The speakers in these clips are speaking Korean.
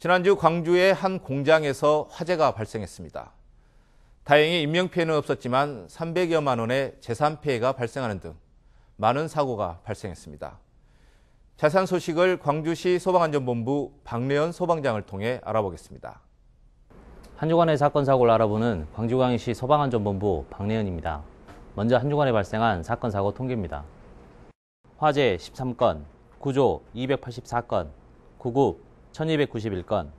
지난주 광주의 한 공장에서 화재가 발생했습니다. 다행히 인명피해는 없었지만 300여만 원의 재산 피해가 발생하는 등 많은 사고가 발생했습니다. 자세한 소식을 광주시 소방안전본부 박래연 소방장을 통해 알아보겠습니다. 한 주간의 사건 사고를 알아보는 광주광역시 소방안전본부 박래연입니다. 먼저 한 주간에 발생한 사건 사고 통계입니다. 화재 13건, 구조 284건, 구급 1291건,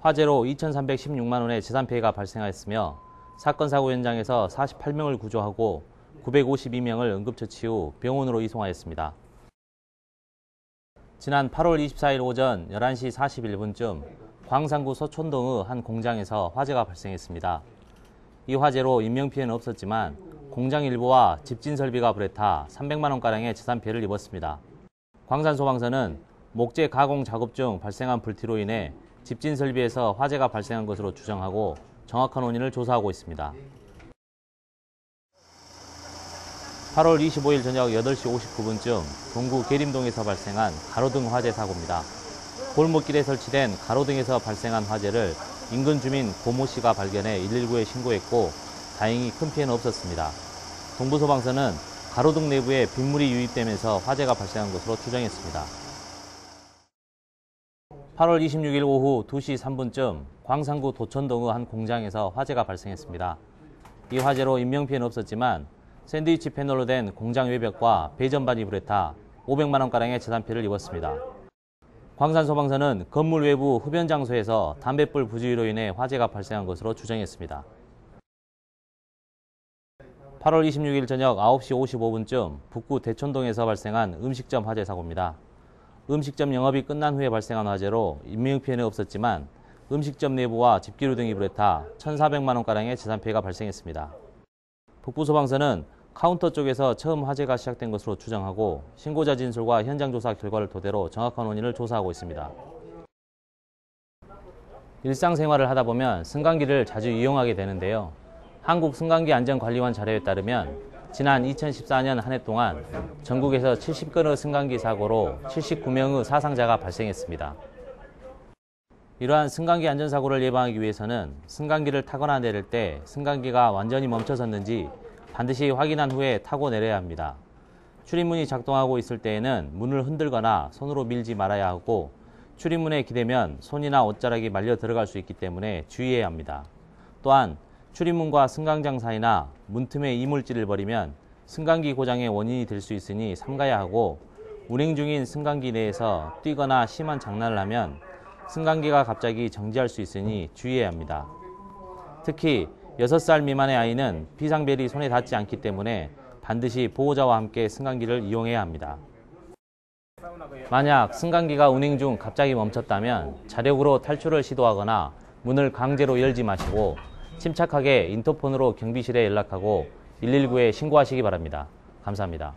화재로 2316만 원의 재산 피해가 발생하였으며 사건 사고 현장에서 48명을 구조하고 952명을 응급처치 후 병원으로 이송하였습니다. 지난 8월 24일 오전 11시 41분쯤 광산구 서촌동의 한 공장에서 화재가 발생했습니다. 이 화재로 인명피해는 없었지만 공장 일부와 집진 설비가 불에 타 300만 원가량의 재산 피해를 입었습니다. 광산소방서는 목재 가공 작업 중 발생한 불티로 인해 집진 설비에서 화재가 발생한 것으로 추정하고 정확한 원인을 조사하고 있습니다. 8월 25일 저녁 8시 59분쯤 동구 계림동에서 발생한 가로등 화재 사고입니다. 골목길에 설치된 가로등에서 발생한 화재를 인근 주민 고모 씨가 발견해 119에 신고했고 다행히 큰 피해는 없었습니다. 동부소방서는 가로등 내부에 빗물이 유입되면서 화재가 발생한 것으로 추정했습니다. 8월 26일 오후 2시 3분쯤 광산구 도천동의 한 공장에서 화재가 발생했습니다. 이 화재로 인명피해는 없었지만 샌드위치 패널로 된 공장 외벽과 배전반이 불에 타 500만 원가량의 재산피해를 입었습니다. 광산소방서는 건물 외부 흡연 장소에서 담뱃불 부주의로 인해 화재가 발생한 것으로 추정했습니다. 8월 26일 저녁 9시 55분쯤 북구 대촌동에서 발생한 음식점 화재 사고입니다. 음식점 영업이 끝난 후에 발생한 화재로 인명 피해는 없었지만 음식점 내부와 집기류 등이 불에 타 1,400만 원가량의 재산 피해가 발생했습니다. 북부소방서는 카운터 쪽에서 처음 화재가 시작된 것으로 추정하고 신고자 진술과 현장 조사 결과를 토대로 정확한 원인을 조사하고 있습니다. 일상생활을 하다 보면 승강기를 자주 이용하게 되는데요. 한국 승강기 안전관리원 자료에 따르면 지난 2014년 한 해 동안 전국에서 70건의 승강기 사고로 79명의 사상자가 발생했습니다. 이러한 승강기 안전사고를 예방하기 위해서는 승강기를 타거나 내릴 때 승강기가 완전히 멈춰섰는지 반드시 확인한 후에 타고 내려야 합니다. 출입문이 작동하고 있을 때에는 문을 흔들거나 손으로 밀지 말아야 하고 출입문에 기대면 손이나 옷자락이 말려 들어갈 수 있기 때문에 주의해야 합니다. 또한 출입문과 승강장 사이나 문틈에 이물질을 버리면 승강기 고장의 원인이 될 수 있으니 삼가야 하고 운행 중인 승강기 내에서 뛰거나 심한 장난을 하면 승강기가 갑자기 정지할 수 있으니 주의해야 합니다. 특히 6살 미만의 아이는 비상벨이 손에 닿지 않기 때문에 반드시 보호자와 함께 승강기를 이용해야 합니다. 만약 승강기가 운행 중 갑자기 멈췄다면 자력으로 탈출을 시도하거나 문을 강제로 열지 마시고 침착하게 인터폰으로 경비실에 연락하고 119에 신고하시기 바랍니다. 감사합니다.